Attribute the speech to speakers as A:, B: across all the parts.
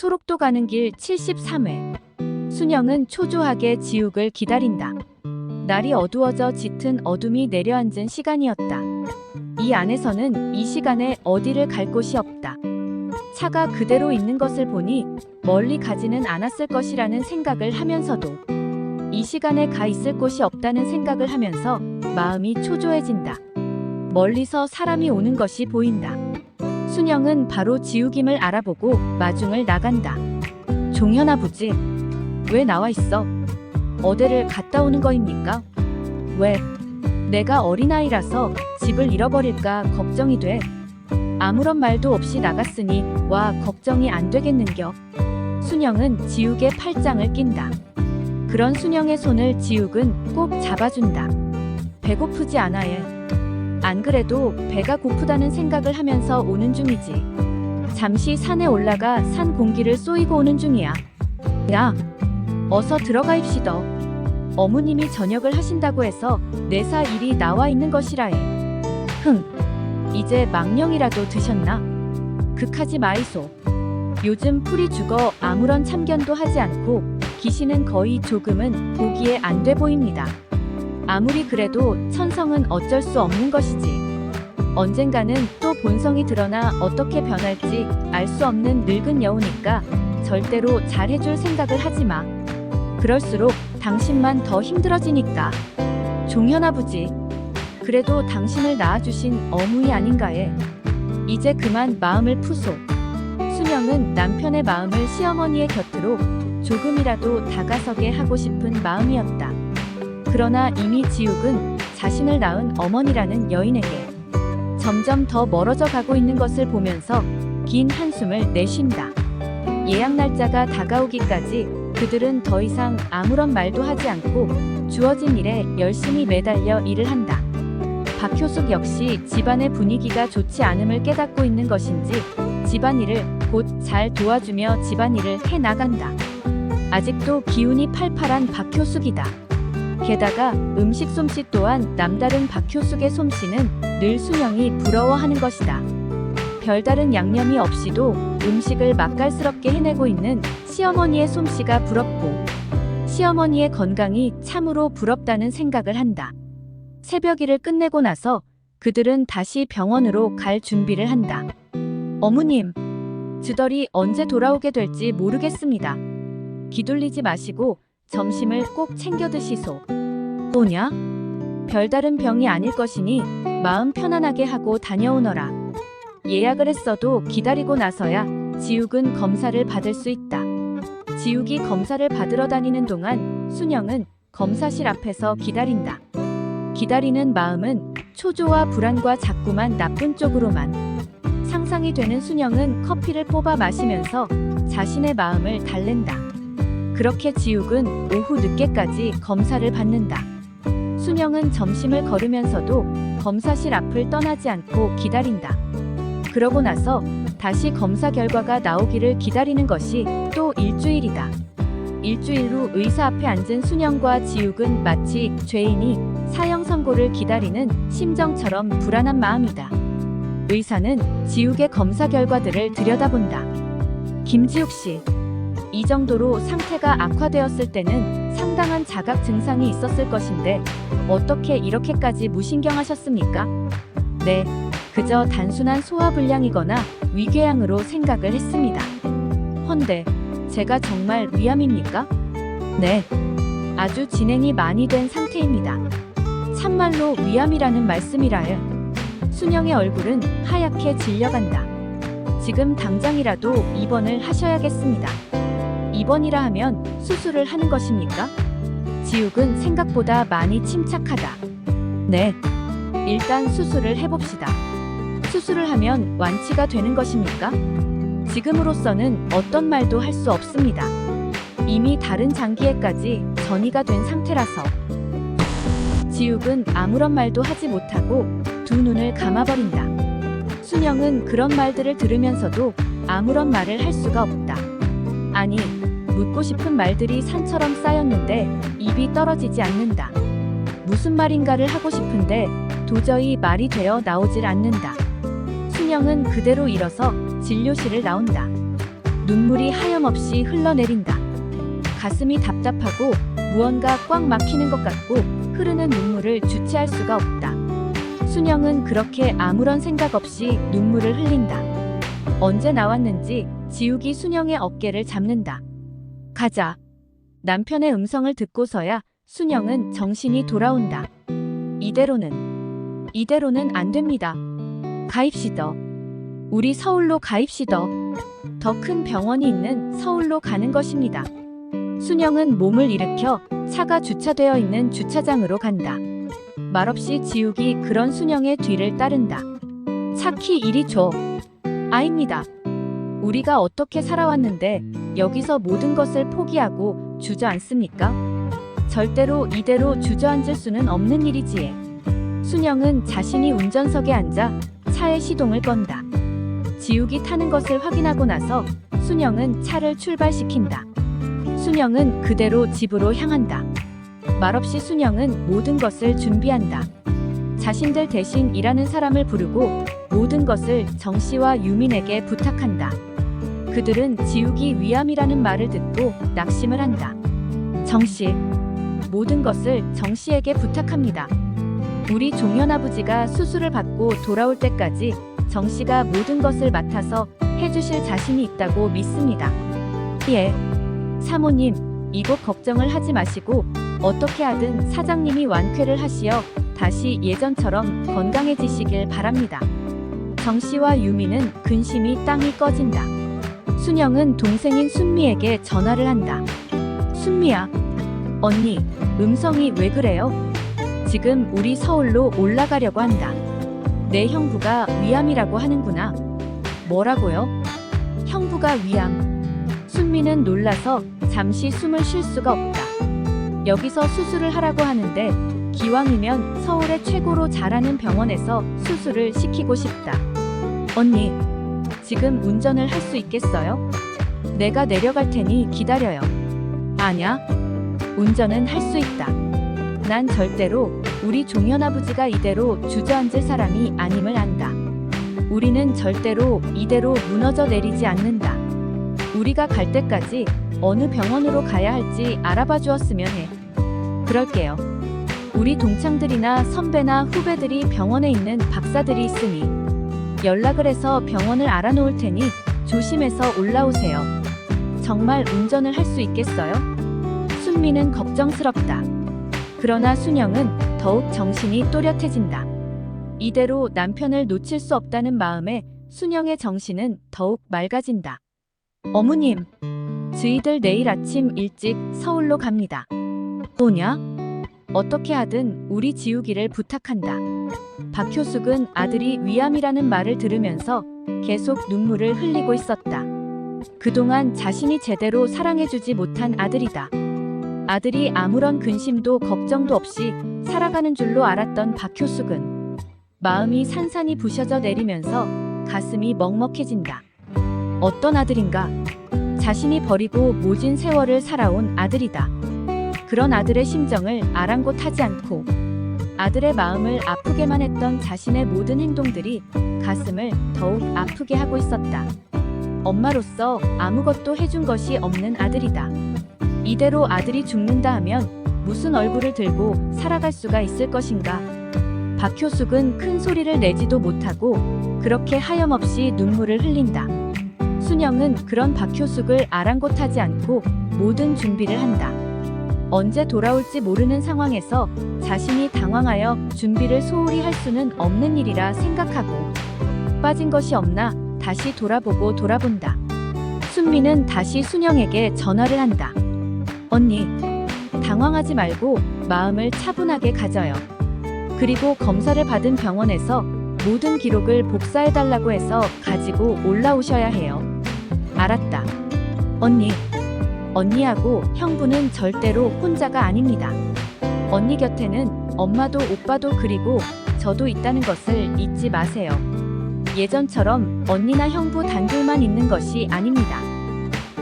A: 소록도 가는 길 73회. 순영은 초조하게 지욱을 기다린다. 날이 어두워져 짙은 어둠이 내려앉은 시간이었다. 이 안에서는 이 시간에 어디를 갈 곳이 없다. 차가 그대로 있는 것을 보니 멀리 가지는 않았을 것이라는 생각을 하면서도 이 시간에 가 있을 곳이 없다는 생각을 하면서 마음이 초조해진다. 멀리서 사람이 오는 것이 보인다. 순영은 바로 지욱임을 알아보고 마중을 나간다. 종현아 부지, 왜 나와 있어? 어디를 갔다 오는 거입니까? 왜? 내가 어린아이라서 집을 잃어버릴까 걱정이 돼. 아무런 말도 없이 나갔으니 와 걱정이 안 되겠는겨. 순영은 지욱의 팔짱을 낀다. 그런 순영의 손을 지욱은 꼭 잡아준다. 배고프지 않아 얘. 안 그래도 배가 고프다는 생각을 하면서 오는 중이지. 잠시 산에 올라가 산 공기를 쏘이고 오는 중이야. 야, 어서 들어가입시다. 어머님이 저녁을 하신다고 해서 내사 일이 나와 있는 것이라 해. 흥, 이제 망령이라도 드셨나? 극하지 마이소. 요즘 풀이 죽어 아무런 참견도 하지 않고 기신은 거의 조금은 보기에 안 돼 보입니다. 아무리 그래도 천성은 어쩔 수 없는 것이지. 언젠가는 또 본성이 드러나 어떻게 변할지 알 수 없는 늙은 여우니까 절대로 잘해줄 생각을 하지 마. 그럴수록 당신만 더 힘들어지니까. 종현 아버지, 그래도 당신을 낳아주신 어머니 아닌가에. 이제 그만 마음을 푸소. 순영은 남편의 마음을 시어머니의 곁으로 조금이라도 다가서게 하고 싶은 마음이었다. 그러나 이미 지욱은 자신을 낳은 어머니라는 여인에게 점점 더 멀어져 가고 있는 것을 보면서 긴 한숨을 내쉰다. 예약 날짜가 다가오기까지 그들은 더 이상 아무런 말도 하지 않고 주어진 일에 열심히 매달려 일을 한다. 박효숙 역시 집안의 분위기가 좋지 않음을 깨닫고 있는 것인지 집안일을 곧 잘 도와주며 집안일을 해 나간다. 아직도 기운이 팔팔한 박효숙이다. 게다가 음식 솜씨 또한 남다른 박효숙의 솜씨는 늘 순영이 부러워하는 것이다. 별다른 양념이 없이도 음식을 맛깔스럽게 해내고 있는 시어머니의 솜씨가 부럽고 시어머니의 건강이 참으로 부럽다는 생각을 한다. 새벽 일을 끝내고 나서 그들은 다시 병원으로 갈 준비를 한다. 어머님, 주덜이 언제 돌아오게 될지 모르겠습니다. 기둘리지 마시고 점심을 꼭 챙겨 드시소. 뭐냐? 별다른 병이 아닐 것이니 마음 편안하게 하고 다녀오너라. 예약을 했어도 기다리고 나서야 지욱은 검사를 받을 수 있다. 지욱이 검사를 받으러 다니는 동안 순영은 검사실 앞에서 기다린다. 기다리는 마음은 초조와 불안과 자꾸만 나쁜 쪽으로만. 상상이 되는 순영은 커피를 뽑아 마시면서 자신의 마음을 달랜다. 그렇게 지욱은 오후 늦게까지 검사를 받는다. 순영은 점심을 거르면서도 검사실 앞을 떠나지 않고 기다린다. 그러고 나서 다시 검사 결과가 나오기를 기다리는 것이 또 일주일이다. 일주일 후 의사 앞에 앉은 순영과 지욱은 마치 죄인이 사형 선고를 기다리는 심정처럼 불안한 마음이다. 의사는 지욱의 검사 결과들을 들여다본다. 김지욱 씨, 이 정도로 상태가 악화되었을 때는 상당한 자각 증상이 있었을 것인데 어떻게 이렇게까지 무신경하셨습니까? 네, 그저 단순한 소화불량이거나 위궤양으로 생각을 했습니다. 헌데 제가 정말 위암입니까? 네, 아주 진행이 많이 된 상태입니다. 참말로 위암이라는 말씀이라에 순영의 얼굴은 하얗게 질려간다. 지금 당장이라도 입원을 하셔야겠습니다. 입원이라 하면 수술을 하는 것입니까? 지욱은 생각보다 많이 침착하다. 네. 일단 수술을 해봅시다. 수술을 하면 완치가 되는 것입니까? 지금으로서는 어떤 말도 할 수 없습니다. 이미 다른 장기에까지 전이가 된 상태라서. 지욱은 아무런 말도 하지 못하고 두 눈을 감아버린다. 순영은 그런 말들을 들으면서도 아무런 말을 할 수가 없다. 아니, 묻고 싶은 말들이 산처럼 쌓였는데 입이 떨어지지 않는다. 무슨 말인가를 하고 싶은데 도저히 말이 되어 나오질 않는다. 순영은 그대로 일어서 진료실을 나온다. 눈물이 하염없이 흘러내린다. 가슴이 답답하고 무언가 꽉 막히는 것 같고 흐르는 눈물을 주체할 수가 없다. 순영은 그렇게 아무런 생각 없이 눈물을 흘린다. 언제 나왔는지 지욱이 순영의 어깨를 잡는다. 가자. 남편의 음성을 듣고서야 순영은 정신이 돌아온다. 이대로는, 이대로는 안 됩니다. 가입시더. 우리 서울로 가입시더. 더 큰 병원이 있는 서울로 가는 것입니다. 순영은 몸을 일으켜 차가 주차되어 있는 주차장으로 간다. 말없이 지욱이 그런 순영의 뒤를 따른다. 차키 이리 줘. 아입니다. 우리가 어떻게 살아왔는데 여기서 모든 것을 포기하고 주저앉습니까? 절대로 이대로 주저앉을 수는 없는 일이지에. 순영은 자신이 운전석에 앉아 차의 시동을 건다. 지욱이 타는 것을 확인하고 나서 순영은 차를 출발시킨다. 순영은 그대로 집으로 향한다. 말없이 순영은 모든 것을 준비한다. 자신들 대신 일하는 사람을 부르고 모든 것을 정 씨와 유민에게 부탁한다. 그들은 지욱이 위암이라는 말을 듣고 낙심을 한다. 정 씨, 모든 것을 정 씨에게 부탁합니다. 우리 종현 아버지가 수술을 받고 돌아올 때까지 정 씨가 모든 것을 맡아서 해주실 자신이 있다고 믿습니다. 예. 사모님, 이곳 걱정을 하지 마시고 어떻게 하든 사장님이 완쾌를 하시어 다시 예전처럼 건강해지시길 바랍니다. 정 씨와 유미는 근심이 땅이 꺼진다. 순영은 동생인 순미에게 전화를 한다. 순미야, 언니, 음성이 왜 그래요? 지금 우리 서울로 올라가려고 한다. 내 형부가 위암이라고 하는구나. 뭐라고요? 형부가 위암. 순미는 놀라서 잠시 숨을 쉴 수가 없다. 여기서 수술을 하라고 하는데 기왕이면 서울의 최고로 잘하는 병원에서 수술을 시키고 싶다. 언니, 지금 운전을 할 수 있겠어요? 내가 내려갈 테니 기다려요. 아냐? 운전은 할 수 있다. 난 절대로 우리 종현 아버지가 이대로 주저앉을 사람이 아님을 안다. 우리는 절대로 이대로 무너져 내리지 않는다. 우리가 갈 때까지 어느 병원으로 가야 할지 알아봐 주었으면 해. 그럴게요. 우리 동창들이나 선배나 후배들이 병원에 있는 박사들이 있으니 연락을 해서 병원을 알아놓을 테니 조심해서 올라오세요. 정말 운전을 할 수 있겠어요? 순미는 걱정스럽다. 그러나 순영은 더욱 정신이 또렷해진다. 이대로 남편을 놓칠 수 없다는 마음에 순영의 정신은 더욱 맑아진다. 어머님, 저희들 내일 아침 일찍 서울로 갑니다. 뭐냐? 어떻게 하든 우리 지우기를 부탁한다. 박효숙은 아들이 위암이라는 말을 들으면서 계속 눈물을 흘리고 있었다. 그동안 자신이 제대로 사랑해주지 못한 아들이다. 아들이 아무런 근심도 걱정도 없이 살아가는 줄로 알았던 박효숙은 마음이 산산이 부셔져 내리면서 가슴이 먹먹해진다. 어떤 아들인가? 자신이 버리고 모진 세월을 살아온 아들이다. 그런 아들의 심정을 아랑곳하지 않고 아들의 마음을 아프게만 했던 자신의 모든 행동들이 가슴을 더욱 아프게 하고 있었다. 엄마로서 아무것도 해준 것이 없는 아들이다. 이대로 아들이 죽는다 하면 무슨 얼굴을 들고 살아갈 수가 있을 것인가? 박효숙은 큰 소리를 내지도 못하고 그렇게 하염없이 눈물을 흘린다. 순영은 그런 박효숙을 아랑곳하지 않고 모든 준비를 한다. 언제 돌아올지 모르는 상황에서 자신이 당황하여 준비를 소홀히 할 수는 없는 일이라 생각하고 빠진 것이 없나 다시 돌아보고 돌아본다. 순미는 다시 순영에게 전화를 한다. 언니, 당황하지 말고 마음을 차분하게 가져요. 그리고 검사를 받은 병원에서 모든 기록을 복사해달라고 해서 가지고 올라오셔야 해요. 알았다. 언니, 언니하고 형부는 절대로 혼자가 아닙니다. 언니 곁에는 엄마도 오빠도 그리고 저도 있다는 것을 잊지 마세요. 예전처럼 언니나 형부 단둘만 있는 것이 아닙니다.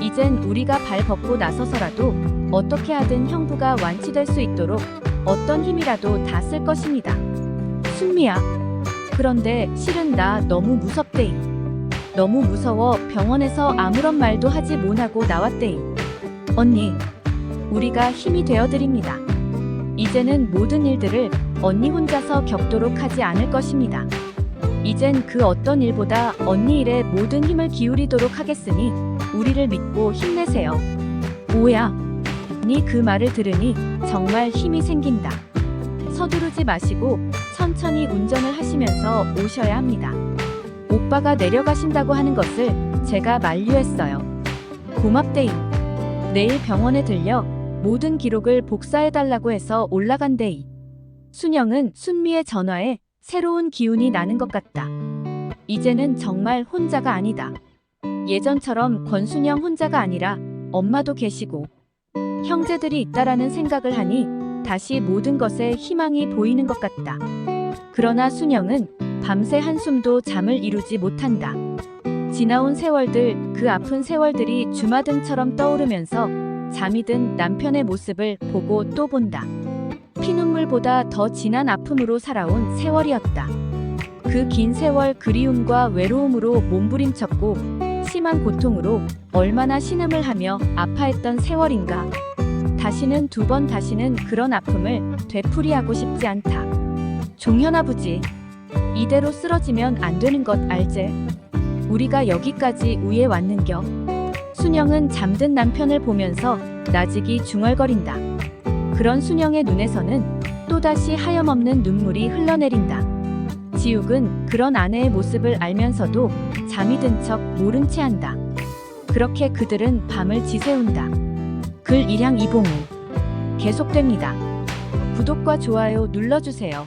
A: 이젠 우리가 발 벗고 나서서라도 어떻게 하든 형부가 완치될 수 있도록 어떤 힘이라도 다 쓸 것입니다. 순미야. 그런데 실은 나 너무 무섭대잉. 너무 무서워 병원에서 아무런 말도 하지 못하고 나왔대이. 언니, 우리가 힘이 되어드립니다. 이제는 모든 일들을 언니 혼자서 겪도록 하지 않을 것입니다. 이젠 그 어떤 일보다 언니 일에 모든 힘을 기울이도록 하겠으니 우리를 믿고 힘내세요. 오야, 니그 말을 들으니 정말 힘이 생긴다. 서두르지 마시고 천천히 운전을 하시면서 오셔야 합니다. 오빠가 내려가신다고 하는 것을 제가 만류했어요. 고맙대잉. 내일 병원에 들려 모든 기록을 복사해달라고 해서 올라간대이. 순영은 순미의 전화에 새로운 기운이 나는 것 같다. 이제는 정말 혼자가 아니다. 예전처럼 권순영 혼자가 아니라 엄마도 계시고 형제들이 있다라는 생각을 하니 다시 모든 것에 희망이 보이는 것 같다. 그러나 순영은 밤새 한숨도 잠을 이루지 못한다. 지나온 세월들, 그 아픈 세월들이 주마등처럼 떠오르면서 잠이 든 남편의 모습을 보고 또 본다. 피눈물보다 더 진한 아픔으로 살아온 세월이었다. 그 긴 세월 그리움과 외로움으로 몸부림쳤고 심한 고통으로 얼마나 신음을 하며 아파했던 세월인가. 다시는 두 번 다시는 그런 아픔을 되풀이하고 싶지 않다. 종현 아버지, 이대로 쓰러지면 안 되는 것 알제? 우리가 여기까지 우에 왔는겨. 순영은 잠든 남편을 보면서 나직이 중얼거린다. 그런 순영의 눈에서는 또다시 하염없는 눈물이 흘러내린다. 지욱은 그런 아내의 모습을 알면서도 잠이 든 척 모른 채 한다. 그렇게 그들은 밤을 지새운다. 글 일향 이봉우 계속됩니다. 구독과 좋아요 눌러주세요.